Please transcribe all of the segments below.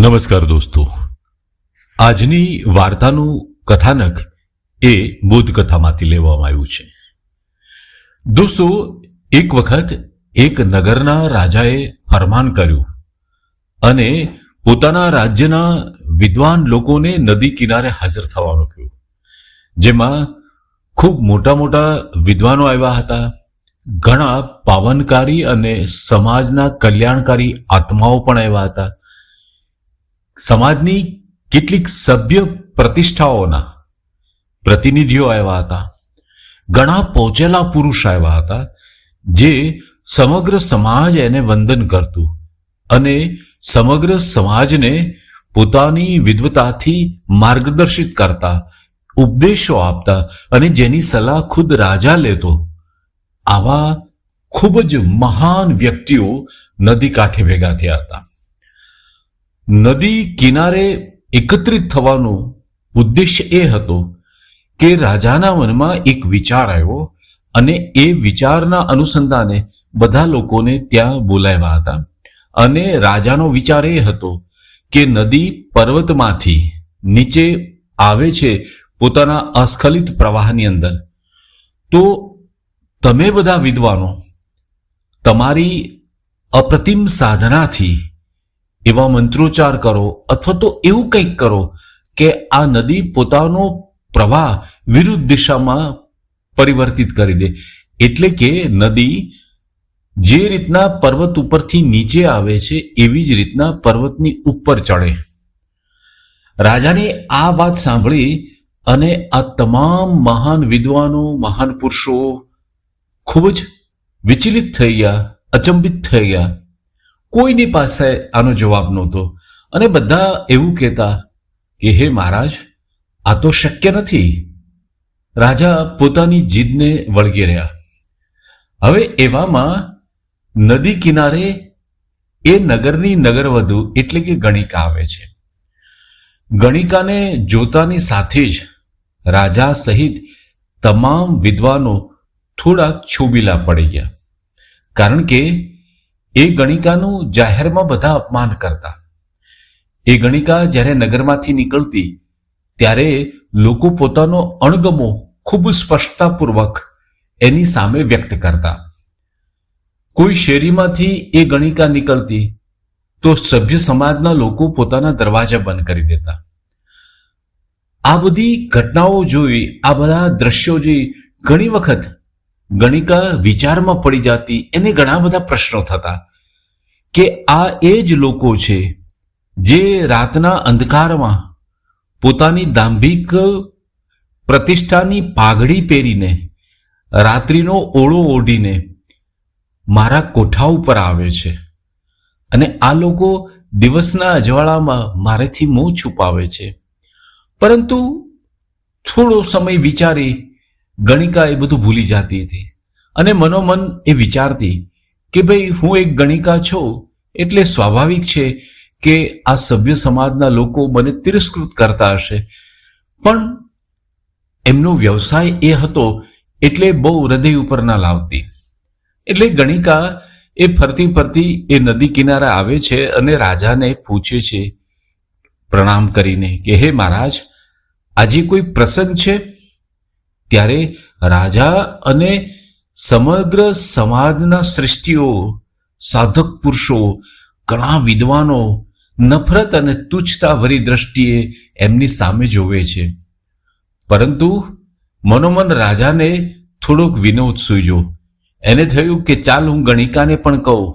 નમસ્કાર દોસ્તો. આજની વાર્તાનું કથાનક એ બુદ્ધ કથામાંથી લેવામાં આવ્યું છે. દોસ્તો, એક વખત એક નગરના રાજાએ ફરમાન કર્યું અને પોતાના રાજ્યના વિદ્વાન લોકોને નદી કિનારે હાજર થવાનું કહ્યું જેમાં ખૂબ મોટા મોટા વિદ્વાનો આવ્યા હતા, ઘણા પાવનકારી અને સમાજના કલ્યાણકારી આત્માઓ પણ આવ્યા હતા સમાજની કેટલીક સભ્ય પ્રતિષ્ઠાઓના પ્રતિનિધિઓ આવ્યા હતા. ઘણા પહોંચેલા પુરુષ આવ્યા હતા, જે સમગ્ર સમાજ એને વંદન કરતું અને સમગ્ર સમાજને પોતાની વિદ્વતાથી માર્ગદર્શિત કરતા, ઉપદેશો આપતા અને જેની સલાહ ખુદ રાજા લેતો, આવા ખૂબ જ મહાન વ્યક્તિઓ નદી કાંઠે ભેગા થયા હતા. નદી કિનારે એકત્રિત થવાનો ઉદ્દેશ્ય એ હતો કે રાજાના મનમાં એક વિચાર આવ્યો અને એ વિચારના અનુસંધાને બધા લોકોને ત્યાં બોલાવ્યા હતા. અને રાજાનો વિચાર એ હતો કે નદી પર્વતમાંથી નીચે આવે છે પોતાના અસ્ખલિત પ્રવાહની અંદર. તો તમે બધા વિદ્વાનો, તમારી અપ્રતિમ સાધનાથી એવા મંત્રોચ્ચાર કરો અથવા તો એવું કંઈક કરો કે આ નદી પોતાનો પ્રવાહ વિરુદ્ધ દિશામાં પરિવર્તિત કરી દે. એટલે કે નદી જે રીતના પર્વત ઉપરથી નીચે આવે છે, એવી જ રીતના પર્વતની ઉપર ચડે. રાજાને આ વાત સાંભળી અને આ તમામ મહાન વિદ્વાનો, મહાન પુરુષો ખૂબ જ વિચલિત થઈ ગયા, અચંબિત થઈ ગયા. કોઈની પાસે આનો જવાબ નહોતો. અને બધા એવું કહેતા કે, હે મહારાજ, આ તો શક્ય નથી. રાજા પોતાની જીદને વળગી રહ્યા. હવે એવામાં નદી કિનારે એ નગરની નગરવધુ એટલે કે ગણિકા આવે છે. ગણિકાને જોતાની સાથે જ રાજા સહિત તમામ વિદ્વાનો થોડાક છોબીલા પડી ગયા. કારણ કે એ ગણિકાનું જાહેરમાં બધા અપમાન કરતા. એ ગણિકા જ્યારે નગરમાંથી નીકળતી, ત્યારે લોકો પોતાનો અણગમો ખૂબ સ્પષ્ટતાપૂર્વક એની સામે વ્યક્ત કરતા. કોઈ શેરીમાંથી એ ગણિકા નીકળતી, તો સભ્ય સમાજના લોકો પોતાના દરવાજા બંધ કરી દેતા. આ બધી ઘટનાઓ જોઈ, આ બધા દ્રશ્યો જોઈ ઘણી વખત ગણિકા વિચારમાં પડી જતી એને ઘણા બધા પ્રશ્નો થતા કે આ એ જ લોકો છે જે રાતના અંધકારમાં પોતાની દાંભિક પ્રતિષ્ઠાની પાઘડી પહેરીને રાત્રિનો ઓળો ઓઢીને મારા કોઠા ઉપર આવે છે. અને આ લોકો દિવસના અજવાળામાં મારેથી મોં છુપાવે છે. પરંતુ થોડો સમય વિચારી ગણિકા એ બધું ભૂલી જતી હતી. અને મનોમન એ વિચારતી કે ભાઈ હું એક ગણિકા છું, એટલે સ્વાભાવિક છે કે આ સભ્ય સમાજના લોકો મને તિરસ્કૃત કરતા હશે. પણ એમનો વ્યવસાય એ હતો એટલે બહુ હૃદય ઉપર ના લાવતી. એટલે ગણિકા એ ફરતી ફરતી એ નદી કિનારે આવે છે અને રાજાને પૂછે છે, પ્રણામ કરીને કે, હે મહારાજ, આજે કોઈ પ્રસંગ છે? ત્યારે રાજા અને સમગ્ર સમાજના સૃષ્ટિઓ, સાધક પુરુષો, ઘણા વિદ્વાનો, નફરત અને તુચ્છતા ભરી દ્રષ્ટિએ એમની સામે જોવે છે. પરંતુ મનોમન રાજાને થોડોક વિનોદ સૂજો એને થયું કે, ચાલ, હું ગણિકાને પણ કહું.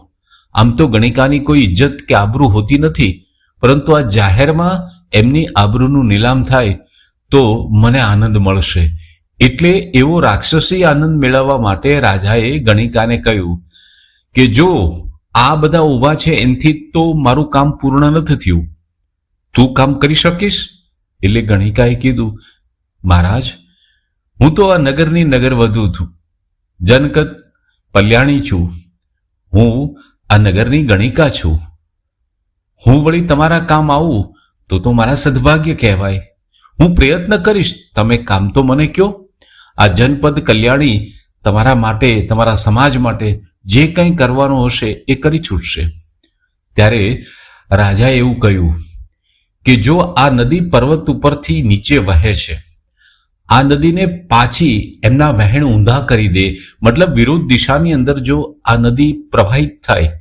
આમ તો ગણિકાની કોઈ ઇજ્જત કે આબરૂ હોતી નથી, પરંતુ આ જાહેરમાં એમની આબરૂનું નીલામ થાય તો મને આનંદ મળશે. એટલે એવો રાક્ષસી આનંદ મેળવવા માટે રાજાએ ગણિકાને કહ્યું કે જો આ બધા ઊભા છે એનથી તો મારું કામ પૂર્ણ નથી થયું. તું કામ કરી શકીશ? એટલે ગણિકાએ કીધું, મહારાજ, હું તો આ નગરની નગર વધુ છું. જનકત પલ્યાણી છું. હું આ નગરની ગણિકા છું. હું વળી તમારા કામ આવું તો તો મારા સદભાગ્ય કહેવાય. હું પ્રયત્ન કરીશ. તમે કામ તો મને કયો આ જનપદ કલ્યાણી તમારા માટે, તમારા સમાજ માટે જે કંઈ કરવાનું હશે એ કરી છૂટશે. ત્યારે રાજાએ એવું કહ્યું કે જો આ નદી પર્વત ઉપરથી નીચે વહે છે, આ નદીને પાછી એમના વહેણ ઊંધા કરી દે, મતલબ વિરોધ દિશાની અંદર જો આ નદી પ્રવાહિત થાય,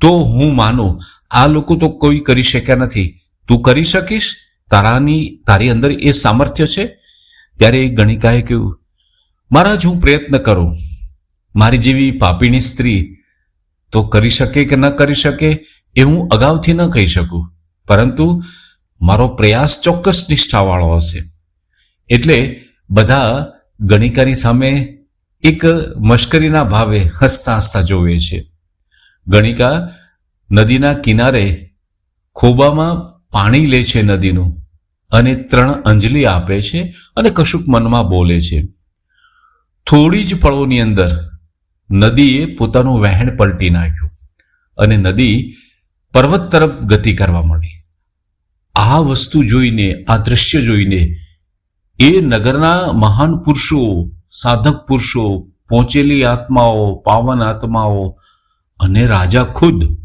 તો હું માનું આ લોકો તો કોઈ કરી શક્યા નથી. તું કરી શકીશ, તારાની, તારી અંદર એ સામર્થ્ય છે ત્યારે ગણિકાએ કહ્યું, મહારાજ, હું પ્રયત્ન કરું. મારી જેવી પાપીની સ્ત્રી તો કરી શકે કે ન કરી શકે એ હું અગાઉથી ન કહી શકું. પરંતુ મારો પ્રયાસ ચોક્કસ નિષ્ઠાવાળો હશે. એટલે બધા ગણિકાની સામે એક મશ્કરીના ભાવે હસતા હસતા જોવે છે. ગણિકા નદીના કિનારે ખોબામાં પાણી લે છે નદીનું. અને ત્રણ અંજલિ આપે છે અને કશુંક મનમાં બોલે છે. થોડી જ પળોની અંદર નદીએ પોતાનું વહેણ પલટી નાખ્યું અને નદી પર્વત તરફ ગતિ કરવા માંડી. આ વસ્તુ જોઈને, આ દ્રશ્ય જોઈને એ નગરના મહાન પુરુષો, સાધક પુરુષો, પહોંચેલી આત્માઓ, પાવન આત્માઓ અને રાજા ખુદ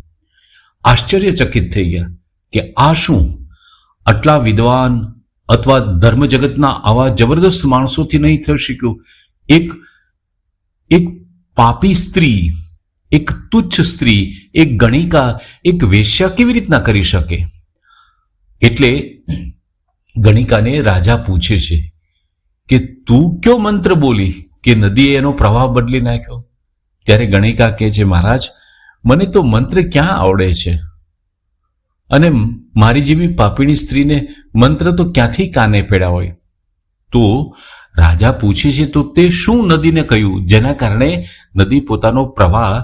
આશ્ચર્યચકિત થઈ ગયા કે આ શું આટલા વિદ્વાન અથવા ધર્મ જગતના આવા જબરદસ્ત માણસોથી નહીં થઈ શક્યું. એક એક પાપી સ્ત્રી, એક તુચ્છ સ્ત્રી, એક ગણિકા, એક વેશ્યા કેવી રીતના કરી શકે? એટલે ગણિકાને રાજા પૂછે છે કે, તું કયો મંત્ર બોલી કે નદીએ એનો પ્રવાહ બદલી નાખ્યો? ત્યારે ગણિકા કહે છે, મહારાજ, મને તો મંત્ર ક્યાં આવડે છે? અને મારી જેવી પાપીણી સ્ત્રીને મંત્ર તો ક્યાંથી કાને પડ્યા હોય? તો રાજા પૂછે છે, તો તે શું નદીને કહ્યું? જેના કારણે નદી પોતાનો પ્રવાહ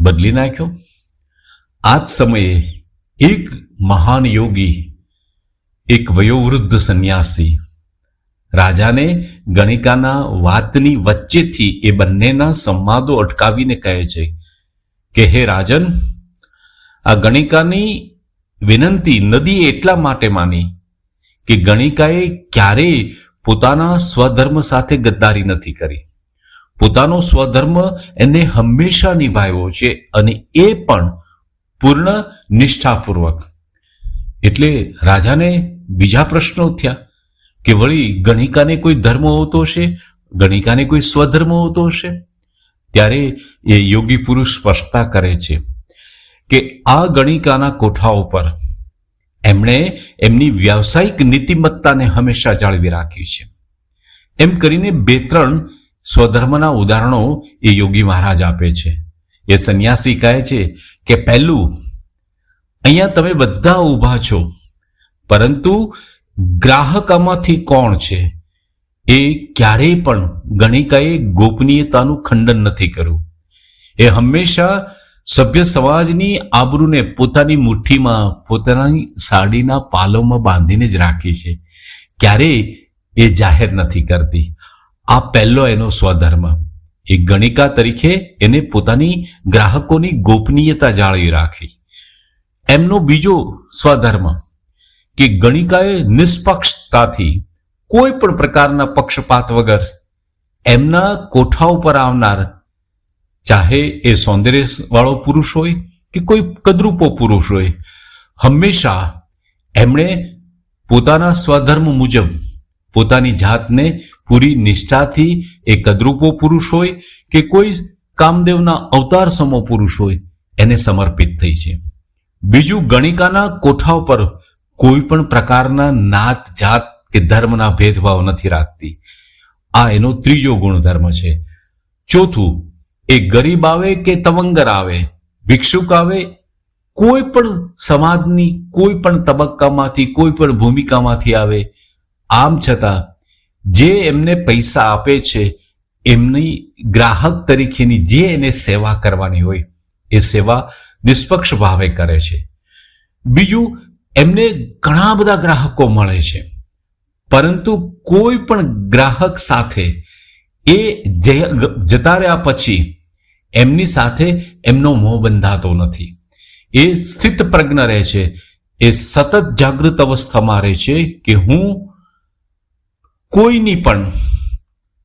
બદલી નાખ્યો? આ જ સમયે એક મહાન યોગી, એક વયોવૃદ્ધ સંન્યાસી, રાજાને ગણિકાના વાતની વચ્ચેથી એ બંનેના સંવાદો અટકાવીને કહે છે કે, હે રાજન, આ ગણિકાની વિનંતી નદીએ એટલા માટે માની કે ગણિકાએ ક્યારેય પોતાના સ્વધર્મ સાથે ગદ્દારી નથી કરી. પોતાનો સ્વધર્મ એને હંમેશા નિભાવ્યો છે અને એ પણ પૂર્ણ નિષ્ઠાપૂર્વક. એટલે રાજાને બીજા પ્રશ્નો થયા કે વળી ગણિકાને કોઈ ધર્મ હોતો હશે? ગણિકાને કોઈ સ્વધર્મ હોતો હશે? ત્યારે એ યોગી પુરુષ સ્પષ્ટતા કરે છે. કે આ ગણિકાના કોઠા ઉપર એમણે એમની વ્યાવસાયિક નીતિમત્તાને હંમેશા જાળવી રાખી છે. એમ કરીને બે ત્રણ સ્વધર્મના ઉદાહરણો એ યોગી મહારાજ આપે છે. એ સંન્યાસી કહે છે કે, પહેલું, અહીંયા તમે બધા ઊભા છો, પરંતુ ગ્રાહકમાંથી કોણ છે? એ ક્યારેય પણ ગણિકાએ ગોપનીયતાનું ખંડન નથી કર્યું. એ હંમેશા સભ્ય સમાજની આબરૂને પોતાની મુઠ્ઠીમાં, પોતાની સાડીના પાલોમાં બાંધીને જ રાખી છે. ક્યારેય એ જાહેર નથી કરતી. આ પહેલો એનો સ્વધર્મ. એક ગણિકા તરીકે એને પોતાની ગ્રાહકોની ગોપનીયતા જાળવી રાખી. એમનો બીજો સ્વધર્મ કે ગણિકાએ નિષ્પક્ષતાથી કોઈ પણ પ્રકારના પક્ષપાત વગર એમના કોઠા ઉપર આવનાર ચાહે એ સૌંદર્ય વાળો પુરુષ હોય કે કોઈ કદરૂપો પુરુષ હોય, હંમેશા એમણે પોતાના સ્વધર્મ મુજબ પોતાની જાતને પૂરી નિષ્ઠાથી એ કદરૂપો પુરુષ હોય કે કોઈ કામદેવના અવતાર સમો પુરુષ હોય એને સમર્પિત થઈ છે. બીજું ગણિકાના કોઠા ઉપર કોઈ પણ પ્રકારના નાત, જાત કે ધર્મના ભેદભાવ નથી રાખતી. આ એનો ત્રીજો ગુણધર્મ છે. ચોથું એ ગરીબ આવે કે તવંગર આવે? ભિક્ષુક આવે? કોઈ પણ સમાજની કોઈ પણ તબક્કામાંથી, કોઈ પણ ભૂમિકામાંથી આવે. આમ છતાં, જે એમને પૈસા આપે છે, એમની ગ્રાહક તરીકેની જે એને સેવા કરવાની હોય, એ સેવા નિષ્પક્ષ ભાવે કરે છે. બીજું, એમને ઘણા બધા ગ્રાહકો મળે છે. પરંતુ કોઈ પણ ગ્રાહક સાથે એ જતા રહ્યા પછી એમની સાથે એમનો મોહ બંધાતો નથી. એ સ્થિત પ્રજ્ઞ રહે છે. એ સતત જાગૃત અવસ્થામાં રહે છે કે હું કોઈની પણ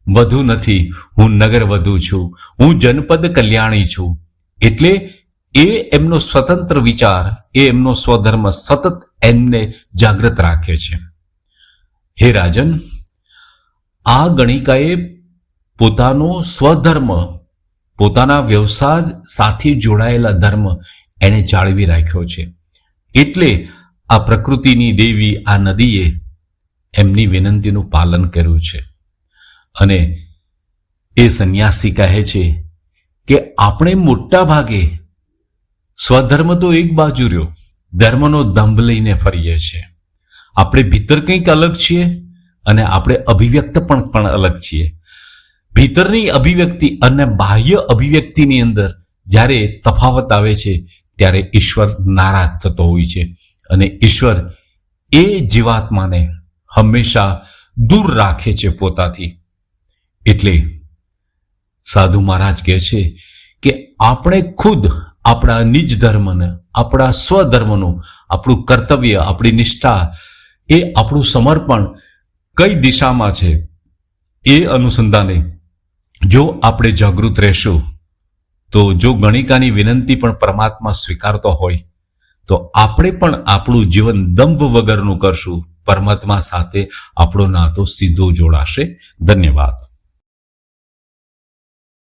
વધુ નથી. હું નગર વધુ છું. હું જનપદ કલ્યાણી છું. એટલે એ એમનો સ્વતંત્ર વિચાર, એ એમનો સ્વધર્મ સતત એમને જાગૃત રાખે છે. હે રાજન, આ ગણિકાએ પોતાનો સ્વધર્મ, પોતાના વ્યવસાય સાથે જોડાયેલા ધર્મ એણે જાળવી રાખ્યો છે. એટલે આ પ્રકૃતિની દેવી આ નદીએ એમની વિનંતીનું પાલન કર્યું છે. અને એ સંન્યાસી કહે છે કે આપણે મોટા ભાગે સ્વધર્મ તો એક બાજુ રહ્યો, ધર્મનો દંભ લઈને ફરીએ છીએ. આપણે ભીતર કંઈક અલગ છીએ અને આપણે અભિવ્યક્ત પણ પણ અલગ છીએ. ભીતરની અભિવ્યક્તિ અને બાહ્ય અભિવ્યક્તિની અંદર જ્યારે તફાવત આવે છે, ત્યારે ઈશ્વર નારાજ થતો હોય છે. અને ઈશ્વર એ જીવાત્માને હંમેશા દૂર રાખે છે પોતાથી. એટલે સાધુ મહારાજ કહે છે કે આપણે ખુદ આપણા નિજ ધર્મને, આપણા સ્વધર્મનું, આપણું કર્તવ્ય, આપણી નિષ્ઠા એ આપણું સમર્પણ કઈ દિશામાં છે એ અનુસંધાને જો આપણે જાગૃત રહેશું, તો જો ગણિકાની વિનંતી પણ પરમાત્મા સ્વીકારતો હોય, તો આપણે પણ આપણું જીવન દંભ વગરનું કરશું. પરમાત્મા સાથે આપણો નાતો સીધો જોડાશે. ધન્યવાદ.